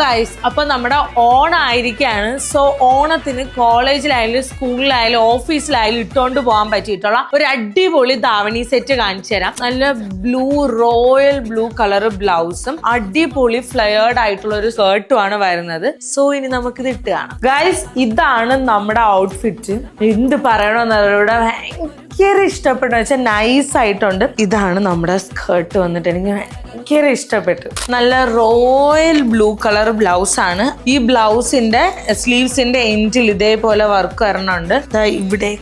Guys അപ്പൊ നമ്മുടെ Onam ആയിരിക്കാണ് so ഓണത്തിന് കോളേജിലായാലും സ്കൂളിലായാലും ഓഫീസിലായാലും ഇട്ടുകൊണ്ട് പോകാൻ പറ്റിയിട്ടുള്ള ഒരു അടിപൊളി ധാവണി സെറ്റ് കാണിച്ചു തരാം. നല്ല ബ്ലൂ റോയൽ ബ്ലൂ കളർ ബ്ലൗസും അടിപൊളി ഫ്ലയേർഡ് ആയിട്ടുള്ള ഒരു സ്കേർട്ടും ആണ് വരുന്നത്. സോ ഇനി നമുക്കിത് ഇട്ട് കാണാം. ഗൈസ് ഇതാണ് നമ്മുടെ ഔട്ട്ഫിറ്റ് എന്ത് പറയണമെന്നവരോട് ഭയങ്കര ഇഷ്ടപ്പെട്ടു. വെച്ചാൽ നൈസ് ആയിട്ടുണ്ട്. ഇതാണ് നമ്മുടെ സ്കേർട്ട് വന്നിട്ട് എനിക്ക് ഭയങ്കര ഇഷ്ടപ്പെട്ടു. നല്ല റോയൽ ബ്ലൂ കളർ ബ്ലൗസ് ആണ്. ഈ ബ്ലൗസിന്റെ സ്ലീവ്സിന്റെ എൻഡിൽ ഇതേപോലെ വർക്ക് വരണുണ്ട്. ഇവിടെ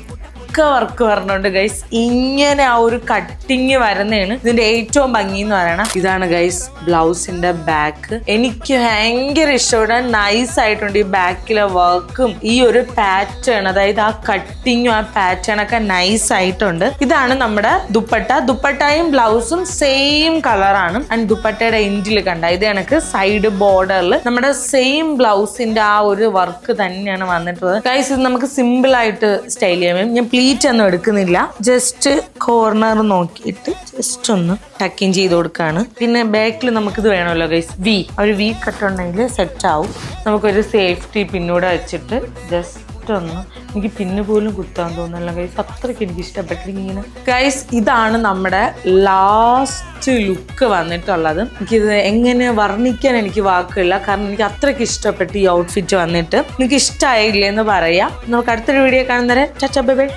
ഒക്കെ വർക്ക് വരണുണ്ട് ഗൈസ് ഇങ്ങനെ ആ ഒരു കട്ടിങ് വരുന്നതാണ്. ഇതിന്റെ ഏറ്റവും ഭംഗി എന്ന് പറയണം. ഇതാണ് ഗൈസ് ബ്ലൗസിന്റെ ബാക്ക് എനിക്ക് ഭയങ്കര ഇഷ്ടപ്പെടാൻ നൈസ് ആയിട്ടുണ്ട് ഈ ബാക്കിലെ വർക്കും ഈ ഒരു പാറ്റേൺ അതായത് ആ കട്ടിങ്ങും ആ പാറ്റേൺ ഒക്കെ നൈസ് ആയിട്ടുണ്ട്. ഇതാണ് നമ്മുടെ ദുപ്പട്ട. ദുപ്പട്ടയും ബ്ലൗസും സെയിം കളറാണ് ആൻഡ് ദുപ്പട്ടയുടെ എൻഡിൽ കണ്ട ഇത് കണക്ക് സൈഡ് ബോർഡറിൽ നമ്മുടെ സെയിം ബ്ലൗസിന്റെ ആ ഒരു വർക്ക് തന്നെയാണ് വന്നിട്ടുള്ളത്. ഗൈസ് ഇത് നമുക്ക് സിമ്പിൾ ആയിട്ട് സ്റ്റൈൽ ചെയ്യാം. ഞാൻ പ്ലീറ്റ് ഒന്നും എടുക്കുന്നില്ല. ജസ്റ്റ് കോർണർ നോക്കിയിട്ട് ജസ്റ്റ് ഒന്ന് ടക്കിങ് ചെയ്ത് കൊടുക്കാണ്. പിന്നെ ബാക്കിൽ നമുക്കിത് വേണമല്ലോ ഗൈസ് വി ഒരു വി കട്ട് ഉണ്ടെങ്കിൽ സെറ്റ് ആവും. നമുക്കൊരു സേഫ്റ്റി പിന്നൂടെ വെച്ചിട്ട് ജസ്റ്റ് ഒന്ന് എനിക്ക് പിന്നെ പോലും കുത്താൻ തോന്നുന്നില്ല ഗൈസ് അത്രയ്ക്ക് എനിക്ക് ഇഷ്ടപ്പെട്ടിരിക്കുന്നു ഗൈസ് ഇതാണ് നമ്മുടെ ലാസ്റ്റ് ലുക്ക് വന്നിട്ടുള്ളത്. എനിക്കിത് എങ്ങനെ വർണിക്കാൻ എനിക്ക് വാക്കില്ല കാരണം എനിക്ക് അത്രയ്ക്ക് ഇഷ്ടപ്പെട്ട് ഈ ഔട്ട്ഫിറ്റ് വന്നിട്ട്. എനിക്ക് ഇഷ്ടമായില്ലേ എന്ന് പറയാം. നമുക്ക് അടുത്തൊരു വീഡിയോ കാണുന്നവരെ. ചച്ച ബൈ